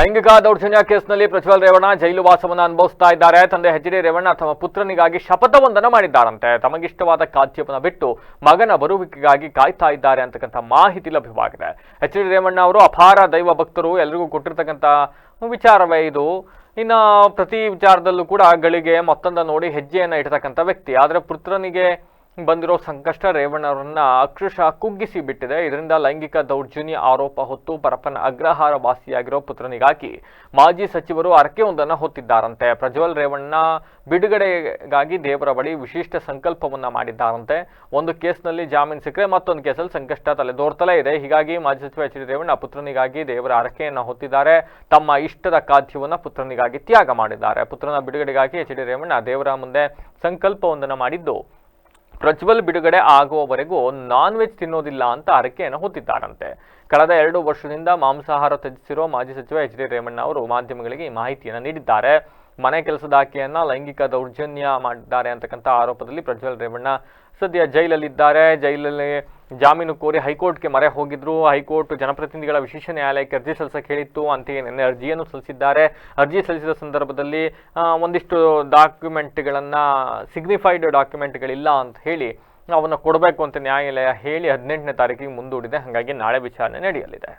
ಲೈಂಗಿಕ ದೌರ್ಜನ್ಯ ಕೇಸ್ನಲ್ಲಿ ಪ್ರಜ್ವಲ್ ರೇವಣ್ಣ ಜೈಲು ವಾಸವನ್ನು ಅನುಭವಿಸ್ತಾ ಇದ್ದಾರೆ. ತಂದೆ ಹೆಚ್ ಡಿ ರೇವಣ್ಣ ತಮ್ಮ ಪುತ್ರನಿಗಾಗಿ ಶಪಥವೊಂದನ್ನು ಮಾಡಿದ್ದಾರಂತೆ. ತಮಗಿಷ್ಟವಾದ ಖಾದ್ಯವನ್ನು ಬಿಟ್ಟು ಮಗನ ಬರುವಿಕೆಗಾಗಿ ಕಾಯ್ತಾ ಇದ್ದಾರೆ ಅಂತಕ್ಕಂಥ ಮಾಹಿತಿ ಲಭ್ಯವಾಗಿದೆ. ಹೆಚ್ ಡಿ ರೇವಣ್ಣ ಅವರು ಅಪಾರ ದೈವ ಭಕ್ತರು. ಎಲ್ರಿಗೂ ಕೊಟ್ಟಿರ್ತಕ್ಕಂಥ ವಿಚಾರವೇ ಇದು. ಇನ್ನು ಪ್ರತಿ ವಿಚಾರದಲ್ಲೂ ಕೂಡ ಗಳಿಗೆ ಮತ್ತೊಂದು ನೋಡಿ ಹೆಜ್ಜೆಯನ್ನು ಇಡ್ತಕ್ಕಂಥ ವ್ಯಕ್ತಿ. ಆದರೆ ಪುತ್ರನಿಗೆ ಬಂದಿರೋ ಸಂಕಷ್ಟ ರೇವಣ್ಣವರನ್ನ ಅಕ್ಷರಶಃ ಕುಗ್ಗಿಸಿ ಬಿಟ್ಟಿದೆ ಇದರಿಂದ ಲೈಂಗಿಕ ದೌರ್ಜನ್ಯ ಆರೋಪ ಹೊತ್ತು ಪರಪ್ಪನ ಅಗ್ರಹಾರ ವಾಸಿಯಾಗಿರೋ ಪುತ್ರನಿಗಾಗಿ ಮಾಜಿ ಸಚಿವರು ಅರಕೆಯೊಂದನ್ನು ಹೊತ್ತಿದ್ದಾರಂತೆ. ಪ್ರಜ್ವಲ್ ರೇವಣ್ಣ ಬಿಡುಗಡೆಗಾಗಿ ದೇವರ ಬಳಿ ವಿಶಿಷ್ಟ ಸಂಕಲ್ಪವನ್ನ ಮಾಡಿದ್ದಾರಂತೆ. ಒಂದು ಕೇಸ್ನಲ್ಲಿ ಜಾಮೀನು ಸಿಕ್ಕರೆ ಮತ್ತೊಂದು ಕೇಸಲ್ಲಿ ಸಂಕಷ್ಟ ತಲೆದೋರ್ತಲೇ ಇದೆ. ಹೀಗಾಗಿ ಮಾಜಿ ಸಚಿವ ಎಚ್ ಡಿ ರೇವಣ್ಣ ಪುತ್ರನಿಗಾಗಿ ದೇವರ ಅರಕೆಯನ್ನು ಹೊತ್ತಿದ್ದಾರೆ. ತಮ್ಮ ಇಷ್ಟದ ಖಾದ್ಯವನ್ನು ಪುತ್ರನಿಗಾಗಿ ತ್ಯಾಗ ಮಾಡಿದ್ದಾರೆ. ಪುತ್ರನ ಬಿಡುಗಡೆಗಾಗಿ ಎಚ್ ಡಿ ರೇವಣ್ಣ ದೇವರ ಮುಂದೆ ಸಂಕಲ್ಪವೊಂದನ್ನು ಮಾಡಿದ್ದು ಪ್ರಜ್ವಲ್ ಬಿಡುಗಡೆ ಆಗುವವರೆಗೂ ನಾನ್ ವೆಜ್ ತಿನ್ನೋದಿಲ್ಲ ಅಂತ ಹರಕೆಯನ್ನು ಹೊತ್ತಿದ್ದಾರಂತೆ. ಕಳೆದ ಎರಡು ವರ್ಷದಿಂದ ಮಾಂಸಾಹಾರ ತ್ಯಜಿಸಿರೋ ಮಾಜಿ ಸಚಿವ ಎಚ್ ಡಿ ರೇವಣ್ಣ ಅವರು ಮಾಧ್ಯಮಗಳಿಗೆ ಈ ಮಾಹಿತಿಯನ್ನು ನೀಡಿದ್ದಾರೆ. ಮನೆ ಕೆಲಸದ ಆಕೆಯನ್ನ ಲೈಂಗಿಕ ದೌರ್ಜನ್ಯ ಮಾಡಿದ್ದಾರೆ ಅಂತಕ್ಕಂಥ ಆರೋಪದಲ್ಲಿ ಪ್ರಜ್ವಲ್ ರೇವಣ್ಣ ಸದ್ಯ ಜೈಲಲ್ಲಿದ್ದಾರೆ. ಜೈಲಲ್ಲಿ ಜಾಮೀನು ಕೋರಿ ಹೈಕೋರ್ಟ್ಗೆ ಮರೆ ಹೋಗಿದ್ರು. ಹೈಕೋರ್ಟ್ ಜನಪ್ರತಿನಿಧಿಗಳ ವಿಶೇಷ ನ್ಯಾಯಾಲಯಕ್ಕೆ ಅರ್ಜಿ ಸಲ್ಲಿಸಕ್ಕೆ ಹೇಳಿತ್ತು. ಅಂತೆಯೇ ನಿನ್ನೆ ಅರ್ಜಿಯನ್ನು ಸಲ್ಲಿಸಿದ್ದಾರೆ. ಅರ್ಜಿ ಸಲ್ಲಿಸಿದ ಸಂದರ್ಭದಲ್ಲಿ ಒಂದಿಷ್ಟು ಡಾಕ್ಯುಮೆಂಟ್ಗಳನ್ನು ಸಿಗ್ನಿಫೈಡ್ ಡಾಕ್ಯುಮೆಂಟ್ಗಳಿಲ್ಲ ಅಂತ ಹೇಳಿ ಅವನ್ನು ಕೊಡಬೇಕು ಅಂತ ನ್ಯಾಯಾಲಯ ಹೇಳಿ ಹದಿನೆಂಟನೇ ತಾರೀಕಿಗೆ ಮುಂದೂಡಿದೆ. ಹಾಗಾಗಿ ನಾಳೆ ವಿಚಾರಣೆ ನಡೆಯಲಿದೆ.